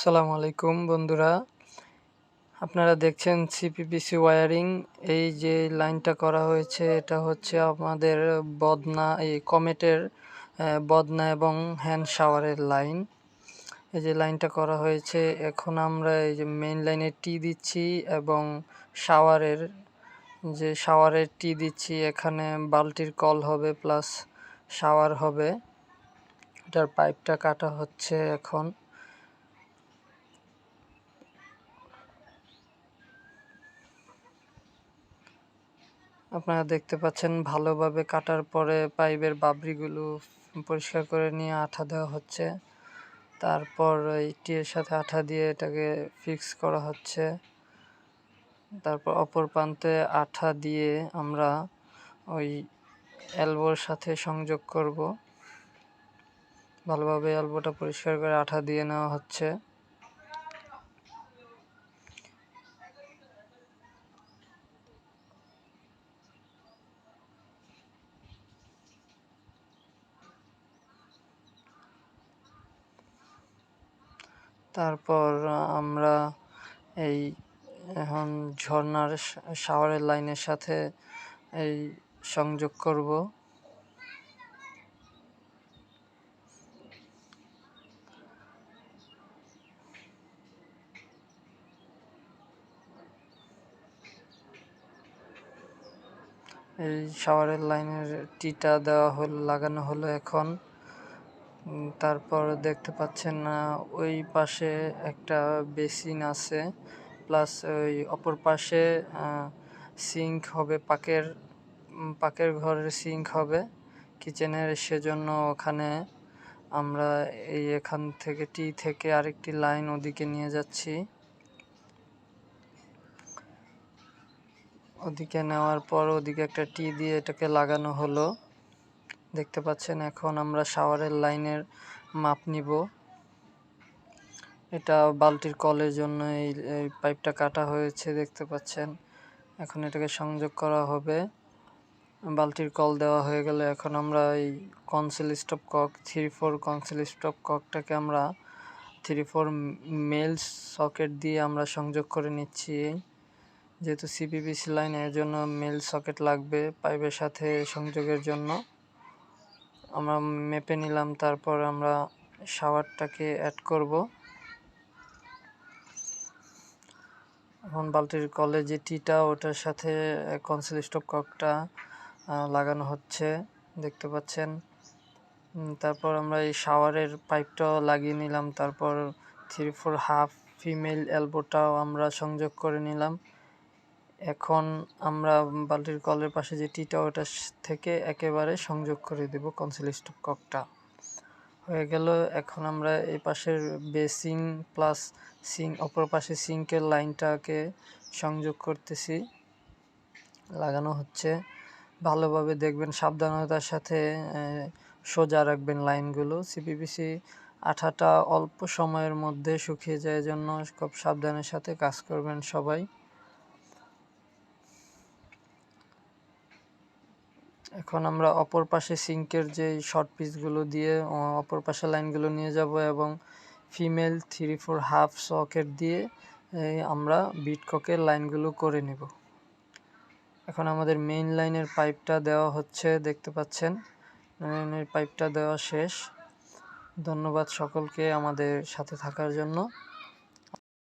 আসসালামু আলাইকুম বন্ধুরা। আপনারা দেখছেন সিপিপিসি ওয়ারিং এই যে লাইনটা করা হয়েছে, এটা হচ্ছে আমাদের বদনা, এই কমেটের বদনা এবং হ্যান্ড শাওয়ারের লাইন। এই যে লাইনটা করা হয়েছে, এখন আমরা এই যে মেইন লাইনে টি দিচ্ছি এবং শাওয়ারের, যে শাওয়ারের টি দিচ্ছি, এখানে বালতির কল হবে প্লাস শাওয়ার হবে। এটার পাইপটা কাটা হচ্ছে এখন। আপনারা দেখতে পাচ্ছেন ভালোভাবে কাটার পরে পাইপের বাবরিগুলো পরিষ্কার করে নিয়ে আঠা দেওয়া হচ্ছে। তারপর এই টিয়ের সাথে আঠা দিয়ে এটাকে ফিক্স করা হচ্ছে। তারপর অপর প্রান্তে আঠা দিয়ে আমরা ওই অ্যালবোর সাথে সংযোগ করব। ভালোভাবে অ্যালবোটা পরিষ্কার করে আঠা দিয়ে নেওয়া হচ্ছে। তারপর আমরা এই এখন ঝর্নার শাওয়ারের লাইনের সাথে এই সংযোগ করব। এই শাওয়ারের লাইনের টিটা দেওয়া হল, লাগানো হলো এখন। তারপর দেখতে পাচ্ছেন না ওই পাশে একটা বেসিন আছে, প্লাস ওই অপর পাশে সিঙ্ক হবে, পাকের পাকের ঘরের সিঙ্ক হবে, কিচেনের সেজন্য ওখানে আমরা এই এখান থেকে, টি থেকে আরেকটি লাইন ওদিকে নিয়ে যাচ্ছি। ওদিকে নেওয়ার পর ওদিকে একটা টি দিয়ে এটাকে লাগানো হলো। দেখতে পাচ্ছেন, এখন আমরা শাওয়ারের লাইনের মাপ নিব। এটা বালতির কলের জন্য এই পাইপটা কাটা হয়েছে, দেখতে পাচ্ছেন। এখন এটাকে সংযোগ করা হবে। বালতির কল দেওয়া হয়ে গেলে এখন আমরা এই conceal stopcock, three four conceal stopcock আমরা থ্রি ফোর মেল সকেট দিয়ে আমরা সংযোগ করে নিচ্ছি। যেহেতু সিপিপিসি লাইন, এর জন্য মেল সকেট লাগবে পাইপের সাথে সংযোগের জন্য। আমরা মেপে নিলাম, তারপর আমরা শাওয়ারটাকে অ্যাড করব। এখন বালতির কলে যে টিটা, ওটার সাথে কনসিল ককটা লাগানো হচ্ছে, দেখতে পাচ্ছেন। তারপর আমরা এই শাওয়ারের পাইপটাও লাগিয়ে নিলাম, তারপর থ্রি ফোর হাফ ফিমেল এলবোটাও আমরা সংযোগ করে নিলাম। এখন আমরা বালতির কলের পাশে যে টিটা ওটা থেকে একেবারে সংযোগ করে দেব কনসিল ককটা হয়ে গেল, এখন আমরা এই পাশের বেসিং প্লাস সিং অপর পাশে সিঙ্কের লাইনটাকে সংযোগ করতেছি। লাগানো হচ্ছে। ভালোভাবে দেখবেন, সাবধানতার সাথে সোজা রাখবেন লাইনগুলো। সিপিপিসি আঠাটা অল্প সময়ের মধ্যে শুকিয়ে যায় জন্য খুব সাবধানের সাথে কাজ করবেন সবাই। এখন আমরা অপর পাশে সিঙ্কের যে শর্ট পিসগুলো দিয়ে অপর পাশে লাইনগুলো নিয়ে যাব এবং female three four half socket দিয়ে আমরা বিটককের লাইনগুলো করে নেব। এখন আমাদের মেইন লাইনের পাইপটা দেওয়া হচ্ছে, দেখতে পাচ্ছেন? লাইনের পাইপটা দেওয়া শেষ। ধন্যবাদ সকলকে আমাদের সাথে থাকার জন্য।